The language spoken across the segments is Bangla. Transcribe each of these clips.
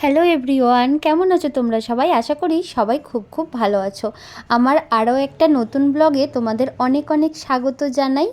হ্যালো এভরিওয়ান কেমন আছো তোমরা সবাই? আশা করি সবাই খুব খুব ভালো আছো। আমার আরও একটা নতুন ব্লগে তোমাদের অনেক অনেক স্বাগত জানাই।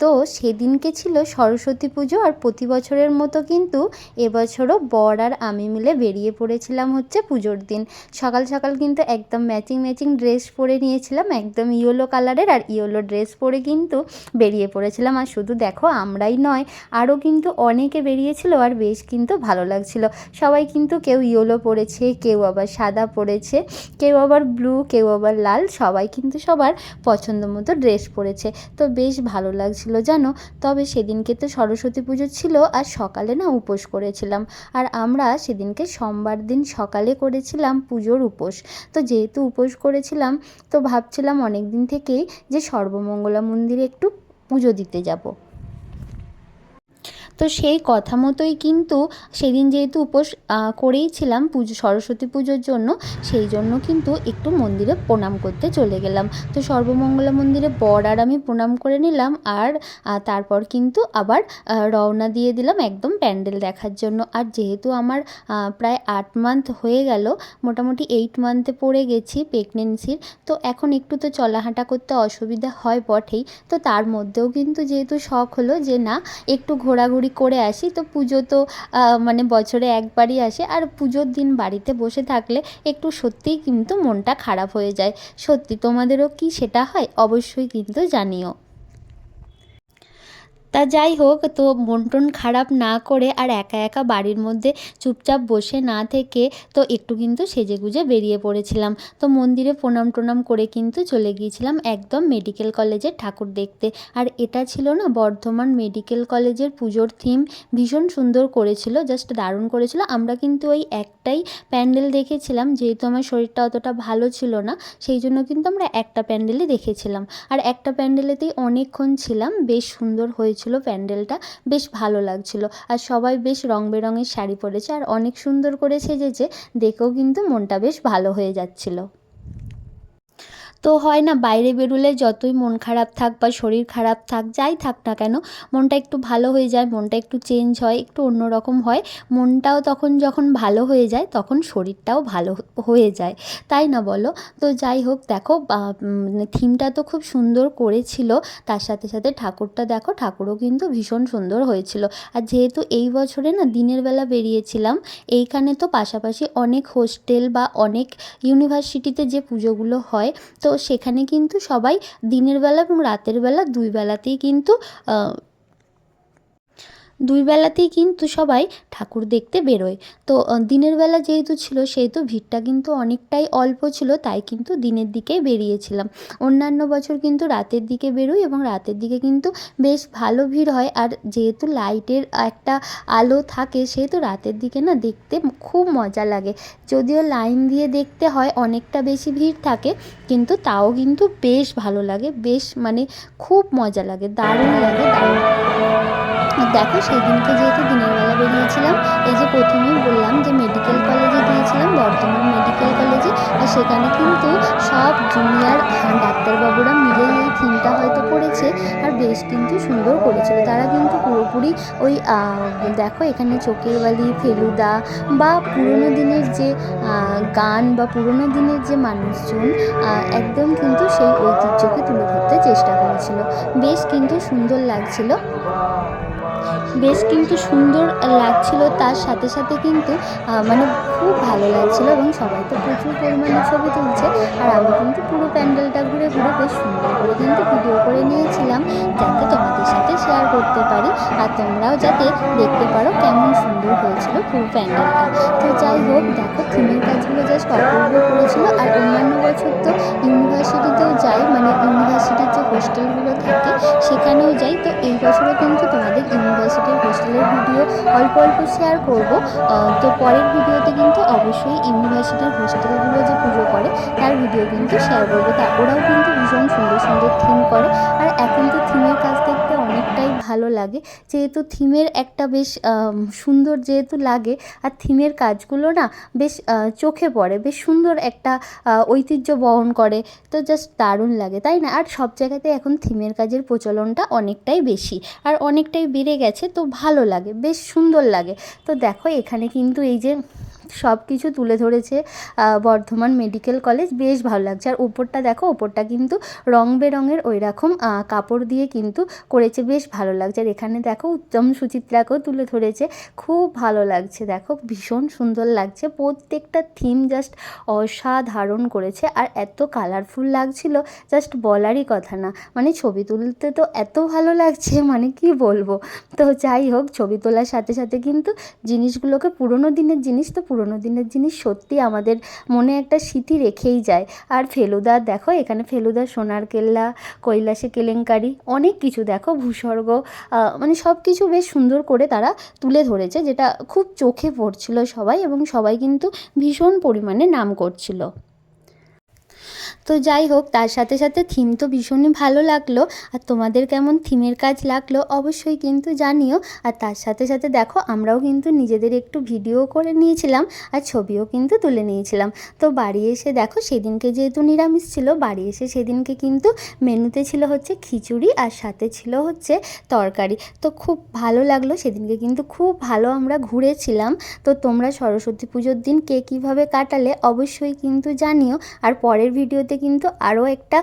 তো সেদিনকে ছিল সরস্বতী পুজো আর প্রতি বছরের মতো কিন্তু এবছরও বর আর আমি মিলে বেরিয়ে পড়েছিলাম হচ্ছে পুজোর দিন। সকাল সকাল কিন্তু একদম ম্যাচিং ম্যাচিং ড্রেস পরে নিয়েছিলাম, একদম ইয়েলো কালারের আর ইয়েলো ড্রেস পরে কিন্তু বেরিয়ে পড়েছিলাম। আর শুধু দেখো আমরাই নয়, আরও কিন্তু অনেকে বেরিয়েছিল আর বেশ কিন্তু ভালো লাগছিল। সবাই কিন্তু কেউ ইয়েলো পরেছে, কেউ আবার সাদা পরেছে, কেউ আবার ব্লু কেউ আবার লাল, সবাই কিন্তু সবার পছন্দ মতো ড্রেস পরেছে। তো বেশ ভালো লাগছিল। জানো? তবে সেদিনকে তো সরস্বতী পুজো ছিল আর সকালে না উপোস করেছিলাম। আর আমরা সেদিনকে সোমবার দিন সকালে করেছিলাম পুজোর উপোস। তো যেহেতু উপোস করেছিলাম, তো ভাবছিলাম অনেক দিন থেকেই যে সর্বমঙ্গলা মন্দিরে একটু পুজো দিতে যাব। তো সেই কথা মতোই কিন্তু সেদিন যেহেতু উপোস করেই ছিলাম পুজো, সরস্বতী পুজোর জন্য, সেই জন্য কিন্তু একটু মন্দিরে প্রণাম করতে চলে গেলাম। তো সর্বমঙ্গলা মন্দিরে বর আর আমি প্রণাম করে নিলাম আর তারপর কিন্তু আবার রওনা দিয়ে দিলাম একদম প্যান্ডেল দেখার জন্য। আর যেহেতু আমার প্রায় আট মান্থ হয়ে গেল, মোটামুটি এইট মান্থে পড়ে গেছি প্রেগনেন্সির, তো এখন একটু তো চলাহাঁটা করতে অসুবিধা হয় বটেই। তো তার মধ্যেও কিন্তু যেহেতু শখ হলো যে না, একটু ঘোরাঘুরি করে আসি। তো পুজো তো মানে বছরে একবারই আসে। আর পুজোর দিন বাড়িতে বসে থাকলে একটু সত্যিই কিন্তু মনটা খারাপ হয়ে যায়। সত্যি তোমাদেরও কি সেটা হয়? অবশ্যই কিন্তু জানিও। তা যাই হোক, তো মন টন খারাপ না করে আর একা একা বাড়ির মধ্যে চুপচাপ বসে না থেকে তো একটু কিন্তু সেজে গুজে বেরিয়ে পড়েছিলাম। তো মন্দিরে প্রণাম টনাম করে কিন্তু চলে গিয়েছিলাম একদম মেডিকেল কলেজের ঠাকুর দেখতে। আর এটা ছিল না বর্ধমান মেডিকেল কলেজের পুজোর থিম ভীষণ সুন্দর করেছিল জাস্ট দারুণ করেছিল। আমরা কিন্তু ওই একটাই প্যান্ডেল দেখেছিলাম, যেহেতু আমার শরীরটা অতটা ভালো ছিল না, সেই জন্য কিন্তু আমরা একটা প্যান্ডেলে দেখেছিলাম। আর একটা প্যান্ডেলেতেই অনেকক্ষণ ছিলাম, বেশ সুন্দর হয়েছিল। হয়েছিল প্যান্ডেলটা, বেশ ভালো লাগছিল। আর সবাই বেশ রং বেরঙের শাড়ি পরেছে। আর অনেক সুন্দর করে সেজেছে দেখেও কিন্তু মনটা বেশ ভালো হয়ে যাচ্ছিল। তো হয় না, বাইরে বেরোলে যতই মন খারাপ থাক বা শরীর খারাপ থাক, যাই থাক না কেন, মনটা একটু ভালো হয়ে যায়, মনটা একটু চেঞ্জ হয়, একটু অন্যরকম হয়, মনটাও তখন যখন ভালো হয়ে যায়, তখন শরীরটাও ভালো হয়ে যায়, তাই না বলো? তো যাই হোক, দেখো থিমটা তো খুব সুন্দর করেছিল, তার সাথে সাথে ঠাকুরটা দেখো, ঠাকুরও কিন্তু ভীষণ সুন্দর হয়েছিল, আর যেহেতু এই বছরে না দিনের বেলা বেরিয়েছিলাম, এইখানে তো পাশাপাশি অনেক হোস্টেল বা অনেক ইউনিভার্সিটিতে যে পুজোগুলো হয়, তো তো সেখানে কিন্তু সবাই দিনের বেলা এবং রাতের বেলা দুই বেলাতেই কিন্তু দুই বেলাতেই কিন্তু সবাই ঠাকুর দেখতে বেরোয়। তো দিনের বেলা যেহেতু ছিল, সেহেতু ভিড়টা কিন্তু অনেকটাই অল্প ছিল, তাই কিন্তু দিনের দিকেই বেরিয়েছিলাম। অন্যান্য বছর কিন্তু রাতের দিকে বেরোই এবং রাতের দিকে কিন্তু বেশ ভালো ভিড় হয়। আর যেহেতু লাইটের একটা আলো থাকে, সেহেতু রাতের দিকে না দেখতে খুব মজা লাগে। যদিও লাইন দিয়ে দেখতে হয়, অনেকটা বেশি ভিড় থাকে, কিন্তু তাও কিন্তু বেশ ভালো লাগে, বেশ মানে খুব মজা লাগে, দারুণ লাগে, দারুণ। দেখো সেই দিনকে যেহেতু দিনের বেলা বেরিয়েছিলাম, এই যে প্রথমেই বললাম যে মেডিকেল কলেজে গিয়েছিলাম, বর্ধমান মেডিকেল কলেজে আর সেখানে কিন্তু সব জুনিয়র ডাক্তারবাবুরা মিলে এই থিমটা হয়তো করেছে আর বেশ কিন্তু সুন্দর করেছিল। তারা কিন্তু পুরোপুরি ওই দেখো এখানে চোখের বালি, ফেলুদা বা পুরোনো দিনের যে গান বা পুরোনো দিনের যে মানুষজন একদম কিন্তু সেই ঐতিহ্যকে তুলে ধরতে চেষ্টা করেছিল। বেশ কিন্তু সুন্দর লাগছিল। বেশ কিন্তু সুন্দর লাগছিল তার সাথে সাথে কিন্তু মানে খুব ভালো লাগছিল এবং সবাই তো প্রচুর পরিমাণে ছবি তুলছে। আর আমি কিন্তু পুরো প্যান্ডেলটা ঘুরে ঘুরে বেশ সুন্দর করে কিন্তু ভিডিও করে নিয়েছিলাম যাতে তোমাদের সাথে শেয়ার করতে পারি আর তোমরাও যাতে দেখতে পারো কেমন সুন্দর হয়েছিল পুরো প্যান্ডেলটা। তো যাই হোক, দেখো থিমের কাজগুলো জাস্ট অপূর্ব করেছিল। আর অন্যান্য বছর তো ইউনিভার্সিটিতেও যাই মানে ইউনিভার্সিটির যে হোস্টেলগুলো থাকে অল্প অল্প শেয়ার করব। তো পরের ভিডিওতে কিন্তু অবশ্যই ইউনিভার্সিটির হোস্টেলগুলো যে পুজো করে, তার ভিডিও কিন্তু শেয়ার করব। তা ওরাও কিন্তু ভীষণ সুন্দর সুন্দর থিম করে। আর এখন তো থিমের কাজ দেখতে ভালো লাগে। যেহেতু থিমের একটা বেশ সুন্দর যেহেতু লাগে, আর থিমের কাজগুলো না বেশ চোখে পড়ে, বেশ সুন্দর একটা ঐতিহ্য বহন করে, তো জাস্ট দারুণ লাগে, তাই না? আর সব জায়গাতে এখন থিমের কাজের প্রচলনটা অনেকটাই বেশি, আর অনেকটাই বেড়ে গেছে, তো ভালো লাগে, বেশ সুন্দর লাগে। তো দেখো এখানে কিন্তু এই যে সব কিছু তুলে ধরেছে বর্ধমান মেডিকেল কলেজ। বেশ ভালো লাগছে। আর ওপরটা দেখো ওপরটা কিন্তু রং বেরঙের ওই রকম কাপড় দিয়ে কিন্তু করেছে। বেশ ভালো লাগছে। আর এখানে দেখো, উত্তম সুচিত্রাকেও তুলে ধরেছে। খুব ভালো লাগছে। দেখো, ভীষণ সুন্দর লাগছে। প্রত্যেকটা থিম জাস্ট অসাধারণ করেছে। আর এত কালারফুল লাগছিল, জাস্ট বলারই কথা না। মানে ছবি তুলতে তো এত ভালো লাগছে মানে কি বলব? তো যাই হোক, ছবি তোলার সাথে সাথে কিন্তু জিনিসগুলোকে পুরোনো দিনের জিনিস তো পুরোনো দিনের জিনিস সত্যি আমাদের মনে একটা স্মৃতি রেখেই যায়। আর ফেলুদা, দেখো, এখানে ফেলুদা, সোনার কেল্লা, কৈলাসে কেলেঙ্কারি, অনেক কিছু দেখো, ভূস্বর্গ মানে সব কিছু বেশ সুন্দর করে তারা তুলে ধরেছে, যেটা খুব চোখে পড়ছিল সবাই এবং সবাই কিন্তু ভীষণ পরিমাণে নাম করছিল। তো যাই হোক, তার সাথে সাথে থিম তো ভীষণই ভালো লাগল। আর তোমাদের কেমন থিমের কাজ লাগল অবশ্যই কিন্তু জানিও। আর তার সাথে সাথে দেখো, আমরাও কিন্তু নিজেদের একটু ভিডিও করে নিয়েছিলাম আর ছবিও কিন্তু তুলে নিয়েছিলাম। তো বাড়ি এসে দেখো, সেদিনকে যেহেতু নিরামিষ ছিল, বাড়ি এসে সেদিনকে কিন্তু মেনুতে ছিল হচ্ছে খিচুড়ি আর সাথে ছিল হচ্ছে তরকারি। তো খুব ভালো লাগল, সেদিনকে কিন্তু খুব ভালো আমরা ঘুরেছিলাম। তো তোমরা সরস্বতী পুজোর দিন কে কীভাবে কাটালে অবশ্যই কিন্তু জানিও। আর পরের ভিডিওতে কিন্তু আরও একটা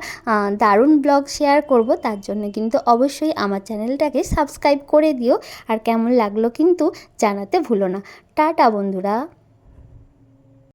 দারুণ ব্লগ শেয়ার করব। তার জন্য কিন্তু অবশ্যই আমার চ্যানেলটাকে সাবস্ক্রাইব করে দিও। আর কেমন লাগল কিন্তু জানাতে ভুলো না। টাটা বন্ধুরা।